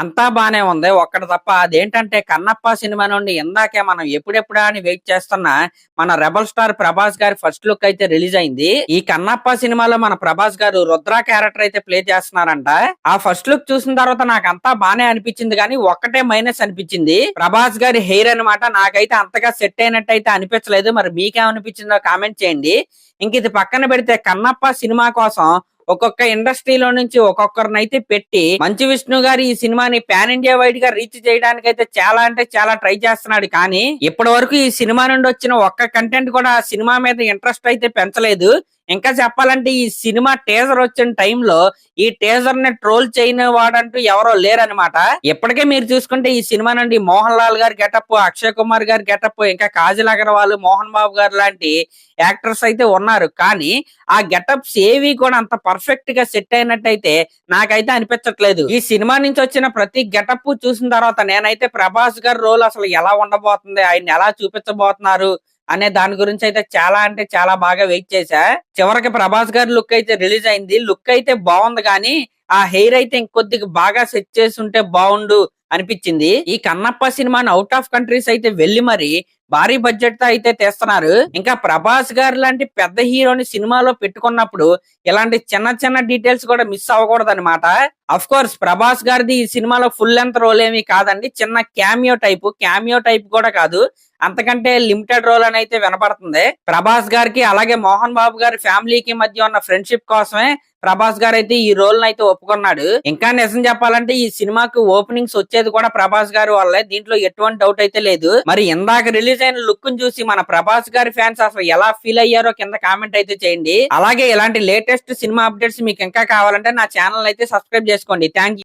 అంతా బానే ఉంది. ఒక్కటి తప్ప అదేంటంటే కన్నప్ప సినిమా నుండి ఇందాకే మనం ఎప్పుడెప్పుడా అని వెయిట్ చేస్తున్న మన రెబల్ స్టార్ ప్రభాస్ గారి ఫస్ట్ లుక్ అయితే రిలీజ్ అయింది. ఈ కన్నప్ప సినిమాలో మన ప్రభాస్ గారు రుద్ర క్యారెక్టర్ అయితే ప్లే చేస్తున్నారంట. ఆ ఫస్ట్ లుక్ చూసిన తర్వాత నాకు అంతా బానే అనిపించింది కానీ ఒక్కటే మైనస్ అనిపించింది. ప్రభాస్ గారి హెయిర్ అన్నమాట నాకైతే అంతగా సెట్ అయినట్టు అయితే అనిపించలేదు. మరి మీకేమనిపించిందో కామెంట్ చేయండి. ఇంక ఇది పక్కన పెడితే కన్నప్ప సినిమా కోసం ఒక్కొక్క ఇండస్ట్రీలో నుంచి ఒక్కొక్కరిని అయితే పెట్టి మంచు విష్ణు గారు ఈ సినిమాని పాన్ ఇండియా వైడ్గా రీచ్ చేయడానికి అయితే చాలా అంటే చాలా ట్రై చేస్తున్నాడు. కానీ ఇప్పటి వరకు ఈ సినిమా నుండి వచ్చిన ఒక్క కంటెంట్ కూడా సినిమా మీద ఇంట్రెస్ట్ అయితే పెంచలేదు. ఇంకా చెప్పాలంటే ఈ సినిమా టేజర్ వచ్చిన టైంలో ఈ టేజర్ని ట్రోల్ చేయని వాడంటూ ఎవరో లేరనమాట ఇప్పటికే మీరు చూసుకుంటే ఈ సినిమా నుండి మోహన్ లాల్ గారి గెటప్ అక్షయ్ కుమార్ గారి గెటప్ ఇంకా కాజల్ అగర్వాల్ మోహన్ బాబు గారు లాంటి యాక్టర్స్ అయితే ఉన్నారు. కానీ ఆ గెటప్స్ ఏవి కూడా అంత పర్ఫెక్ట్గా సెట్ అయినట్టయితే నాకైతే అనిపించట్లేదు. ఈ సినిమా నుంచి వచ్చిన ప్రతి గెటప్ చూసిన తర్వాత నేనైతే ప్రభాస్ గారి రోల్ అసలు ఎలా ఉండబోతుంది ఆయన ఎలా చూపించబోతున్నారు అనే దాని గురించి అయితే చాలా అంటే చాలా బాగా వెయిట్ చేశా. చివరికి ప్రభాస్ గారి లుక్ అయితే రిలీజ్ అయింది. లుక్ అయితే బాగుంది కానీ ఆ హెయిర్ అయితే ఇంకొద్దిగా బాగా సెట్ చేసి ఉంటే బాగుండు. అనిపించింది. ఈ కన్నప్ప సినిమాని అవుట్ ఆఫ్ కంట్రీస్ అయితే వెళ్ళి మరి భారీ బడ్జెట్తో అయితే తెస్తున్నారు. ఇంకా ప్రభాస్ గారు లాంటి పెద్ద హీరోని సినిమాలో పెట్టుకున్నప్పుడు ఇలాంటి చిన్న చిన్న డీటెయిల్స్ కూడా మిస్ అవ్వకూడదు అనమాట అఫ్ కోర్స్ ప్రభాస్ గారిది ఈ సినిమాలో ఫుల్ లెంత్ రోల్ ఏమీ కాదండి. చిన్న క్యామియో టైప్ క్యామియో టైప్ కూడా కాదు. అంతకంటే లిమిటెడ్ రోల్ అని అయితే వినపడుతుంది. ప్రభాస్ గారికి అలాగే మోహన్ బాబు గారి ఫ్యామిలీకి మధ్య ఉన్న ఫ్రెండ్షిప్ కోసమే ప్రభాస్ గారు అయితే ఈ రోల్ అయితే ఒప్పుకున్నాడు. ఇంకా నిజం చెప్పాలంటే ఈ సినిమాకు ఓపెనింగ్స్ వచ్చేది కూడా ప్రభాస్ గారి వల్లే. దీంట్లో ఎటువంటి డౌట్ అయితే లేదు. మరి ఇందాక రిలీజ్ అయిన లుక్ చూసి మన ప్రభాస్ గారి ఫ్యాన్స్ అసలు ఎలా ఫీల్ అయ్యారో కింద కామెంట్ అయితే చేయండి. అలాగే ఇలాంటి లేటెస్ట్ సినిమా అప్డేట్స్ మీకు ఇంకా కావాలంటే నా ఛానల్ అయితే సబ్స్క్రైబ్ చేసుకోండి. థ్యాంక్